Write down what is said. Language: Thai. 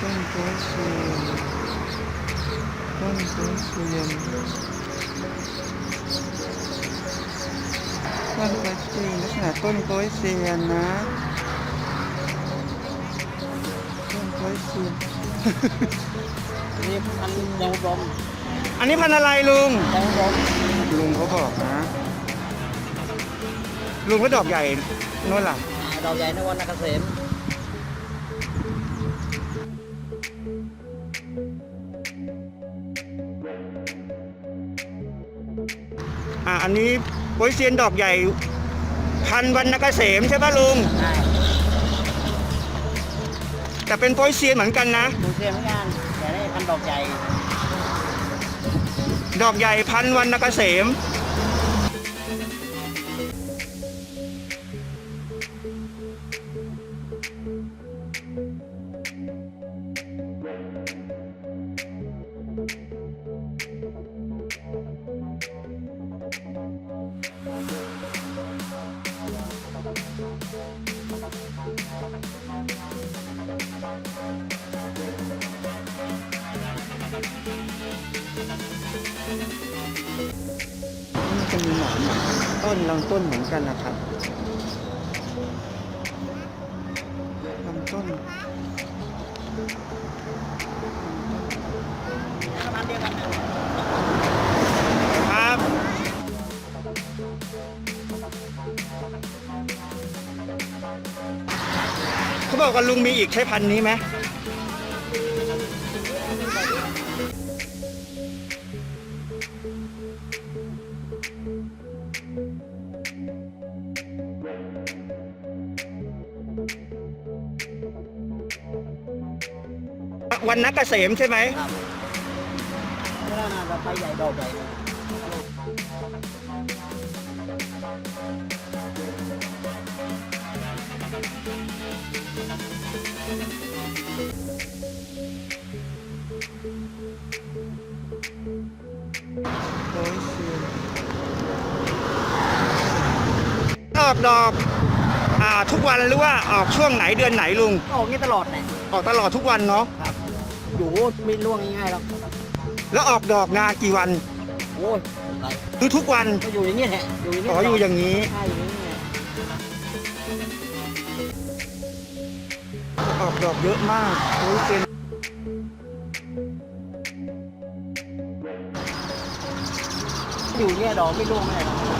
ต้นโพธิ์เซียนต้นโพธิ์เซียนต้นโพธิ์เซียนลักษณะต้นโพธิ์เซียนนะ ต้นโพธิ์เซียนนี่พันแดงรมอันนี้พันธุ์อะไรลุงแดงรมลุงเขาบอกนะ ลุงก็ดอกใหญ่นู่นล่ะดอกใหญ่นวันนักเกษม อ่าอันนี้โปยเซียนดอกใหญ่ พันวันนกเกษมใช่ปะลุง ใช่แต่เป็นโปยเซียนเหมือนกันนะ ดูเทียมเหมือนกันแต่ได้พันดอกใหญ่ ดอกใหญ่พันวันนกเกษม จะมีหนอนต้นลำต้นเหมือนกันนะครับลำต้นเดียวกันนะครับเขาบอกกับลุงมีอีกใช้พันนี้ไหม วันนักเกษมใช่ไหมครับไม่ได้นะเราไปใหญ่ดอกใหญ่ออกดอกอ่าทุกวันหรือว่าออกช่วงไหนเดือนไหนลุง ออกนี่ตลอดแหละออกตลอดทุกวันเนาะ ครับ อยู่ไม่ล่วงง่ายๆหรอกแล้วออกดอกนานกี่วันโอ้ยไหลหรือทุกวันก็อยู่อย่างนี้แหละอยู่อย่างนี้อ๋ออยู่อย่างนี้ ใช่อยู่อย่างนี้แหละออกดอกเยอะมากโอ้ยเป็นอยู่เนี่ยดอกไม่ร่วงไม่อะไรหรอก